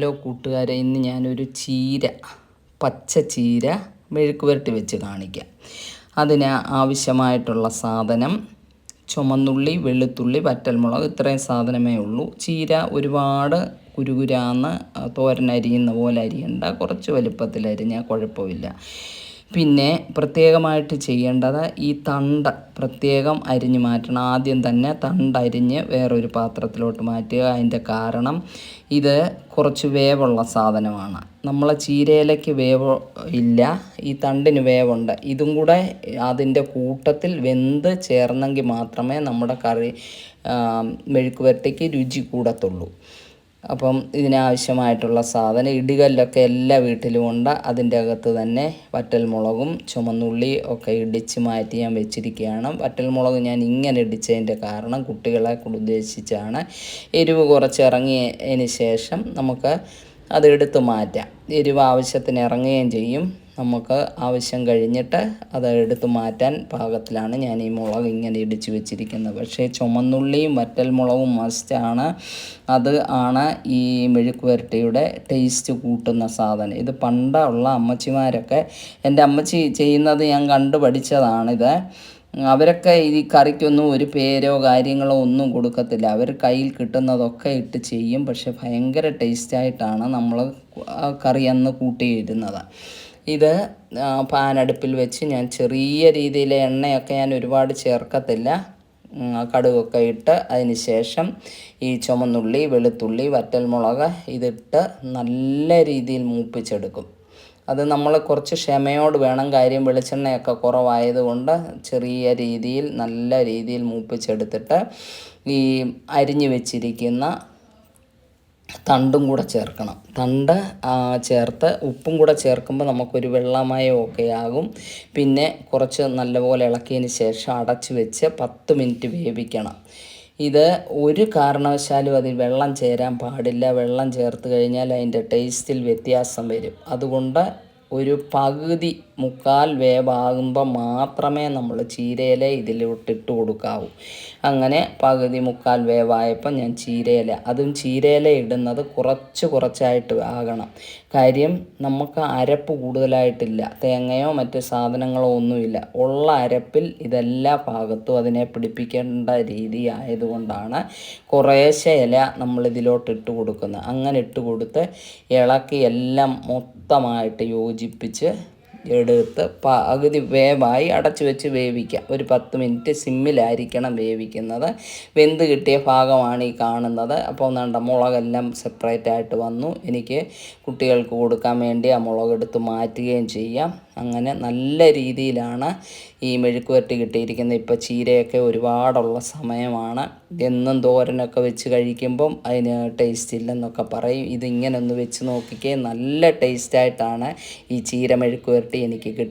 Hello കൂട്ടുകാരെ ഇന്ന് ഞാനൊരു ചീര പച്ച ചീര മെഴുക്ക് പുരട്ടി വെച്ച് കാണിക്കാം. അതിന് ആവശ്യമായിട്ടുള്ള സാധനം ചുമന്നുള്ളി വെളുത്തുള്ളി വറ്റൽമുളക് ഇത്രയും സാധനമേ ഉള്ളൂ. ചീര ഒരുപാട് കുരുകുരാന്ന് തോരനരിയുന്ന പോലെ അരിയണ്ട കുറച്ച് വലുപ്പത്തിൽ അരിഞ്ഞാൽ കുഴപ്പമില്ല. പിന്നെ പ്രത്യേകമായിട്ട് ചെയ്യേണ്ടത് ഈ തണ്ട് പ്രത്യേകം അരിഞ്ഞ് മാറ്റണം. ആദ്യം തന്നെ തണ്ട് അരിഞ്ഞ് വേറൊരു പാത്രത്തിലോട്ട് മാറ്റുക. അതിന്റെ കാരണം ഇത് കുറച്ച് വേവുള്ള സാധനമാണ്. നമ്മളെ ചീരയിലേക്ക് വേവ് ഇല്ല ഈ തണ്ടിന് വേവുണ്ട്. ഇതും കൂടെ അതിന്റെ കൂട്ടത്തിൽ വെന്ത് ചേർന്നെങ്കിൽ മാത്രമേ നമ്മുടെ കറി മെഴുക്ക് വരട്ടിക്ക് രുചി കൂടത്തുള്ളൂ. അപ്പം ഇതിനാവശ്യമായിട്ടുള്ള സാധനം ഇടികല്ലൊക്കെ എല്ലാ വീട്ടിലും ഉണ്ട്. അതിന്റെ അകത്ത് തന്നെ വറ്റൽമുളകും ചുമന്നുള്ളി ഒക്കെ ഇടിച്ച് മാറ്റി ഞാൻ വെച്ചിരിക്കുകയാണ്. വറ്റൽമുളക് ഞാൻ ഇങ്ങനെ ഇടിച്ചതിന്റെ കാരണം കുട്ടികളെ ഉദ്ദേശിച്ചാണ്. എരിവ് കുറച്ച് ഇറങ്ങിയതിന് ശേഷം നമുക്ക് അത് എടുത്ത് മാറ്റാം. എരിവ് ആവശ്യത്തിന് ഇറങ്ങുകയും ചെയ്യും. നമുക്ക് ആവശ്യം കഴിഞ്ഞിട്ട് അത് എടുത്ത് മാറ്റാൻ പാകത്തിലാണ് ഞാൻ ഈ മുളക് ഇങ്ങനെ ഇടിച്ച് വെച്ചിരിക്കുന്നത്. പക്ഷേ ചുമന്നുള്ളിയും വറ്റൽ മുളകും മസ്റ്റാണ് അത് ആണ് ഈ മെഴുക്ക് വരട്ടിയുടെ ടേസ്റ്റ് കൂട്ടുന്ന സാധനം. ഇത് പണ്ടുള്ള അമ്മച്ചിമാരൊക്കെ എന്റെ അമ്മച്ചി ചെയ്യുന്നത് ഞാൻ കണ്ടു പഠിച്ചതാണിത് അവരൊക്കെ ഈ കറിക്കൊന്നും ഒരു പേരോ കാര്യങ്ങളോ ഒന്നും കൊടുക്കത്തില്ല. അവർ കയ്യിൽ കിട്ടുന്നതൊക്കെ ഇട്ട് ചെയ്യും. പക്ഷെ ഭയങ്കര ടേസ്റ്റായിട്ടാണ് നമ്മൾ കറി അന്ന് കൂട്ടിയിരുന്നത്. ഇത് പാനടുപ്പിൽ വെച്ച് ഞാൻ ചെറിയ രീതിയിൽ എണ്ണയൊക്കെ ഞാൻ ഒരുപാട് ചേർക്കത്തില്ല. കടുകൊക്കെ ഇട്ട് അതിന് ശേഷം ഈ ചുമന്നുള്ളി വെളുത്തുള്ളി വറ്റൽമുളക് ഇതിട്ട് നല്ല രീതിയിൽ മൂപ്പിച്ചെടുക്കും. അത് നമ്മൾ കുറച്ച് ക്ഷമയോട് വേണം കാര്യം വെളിച്ചെണ്ണയൊക്കെ കുറവായതുകൊണ്ട് ചെറിയ രീതിയിൽ നല്ല രീതിയിൽ മൂപ്പിച്ചെടുത്തിട്ട് ഈ അരിഞ്ഞു വെച്ചിരിക്കുന്ന തണ്ടും കൂടെ ചേർക്കണം. തണ്ട് ചേർത്ത് ഉപ്പും കൂടെ ചേർക്കുമ്പോൾ നമുക്കൊരു വെള്ളമയമൊക്കെ ആകും. പിന്നെ കുറച്ച് നല്ലപോലെ ഇളക്കിയതിന് ശേഷം അടച്ച് വെച്ച് പത്ത് മിനിറ്റ് വേവിക്കണം. ഇത് ഒരു കാരണവശാലും അതിൽ വെള്ളം ചേരാൻ പാടില്ല. വെള്ളം ചേർത്ത് കഴിഞ്ഞാൽ അതിന്റെ ടേസ്റ്റിൽ വ്യത്യാസം വരും. അതുകൊണ്ട് ഒരു പകുതി മുക്കാൽ വേവാകുമ്പോൾ മാത്രമേ നമ്മൾ ചീരയില ഇതിലോട്ടിട്ട് കൊടുക്കാവൂ. അങ്ങനെ പകുതി മുക്കാൽ വേവായപ്പോൾ ഞാൻ ചീരയില അതും ചീരയില ഇടുന്നത് കുറച്ച് കുറച്ചായിട്ട് ആകണം. കാര്യം നമുക്ക് അരപ്പ് കൂടുതലായിട്ടില്ല തേങ്ങയോ മറ്റ് സാധനങ്ങളോ ഒന്നുമില്ല. ഉള്ള അരപ്പിൽ ഇതെല്ലാ ഭാഗത്തും അതിനെ പിടിപ്പിക്കേണ്ട രീതി ആയതുകൊണ്ടാണ് കുറേശ്ശെ ഇല നമ്മൾ ഇതിലോട്ട് ഇട്ട് കൊടുക്കുന്നത്. അങ്ങനെ ഇട്ട് കൊടുത്ത് ഇളക്കി എല്ലാം മൊത്തമായിട്ട് യോജിപ്പിച്ച് എടുത്ത് പകുതി വേവായി അടച്ചു വെച്ച് വേവിക്കുക ഒരു പത്ത് മിനിറ്റ് സിമ്മിലായിരിക്കണം വേവിക്കുന്നത്. വെന്ത് കിട്ടിയ ഭാഗമാണ് ഈ കാണുന്നത്. അപ്പോൾ നണ്ട മുളകെല്ലാം സെപ്പറേറ്റ് ആയിട്ട് വന്നു. എനിക്ക് കുട്ടികൾക്ക് കൊടുക്കാൻ വേണ്ടി ആ മുളകെടുത്ത് മാറ്റുകയും ചെയ്യാം. അങ്ങനെ നല്ല രീതിയിലാണ് ഈ മെഴുക്ക് വരട്ടി കിട്ടിയിരിക്കുന്നത് ഇപ്പോൾ ചീരയൊക്കെ ഒരുപാടുള്ള സമയമാണ്. എന്നും തോരനൊക്കെ വെച്ച് കഴിക്കുമ്പം അതിന് ടേസ്റ്റ് ഇല്ലെന്നൊക്കെ പറയും. ഇതിങ്ങനെ ഒന്ന് വെച്ച് നോക്കിക്കേ നല്ല ടേസ്റ്റായിട്ടാണ് ഈ ചീര മെഴുക്ക് വരട്ടി എനിക്ക് കിട്ടുന്നത്.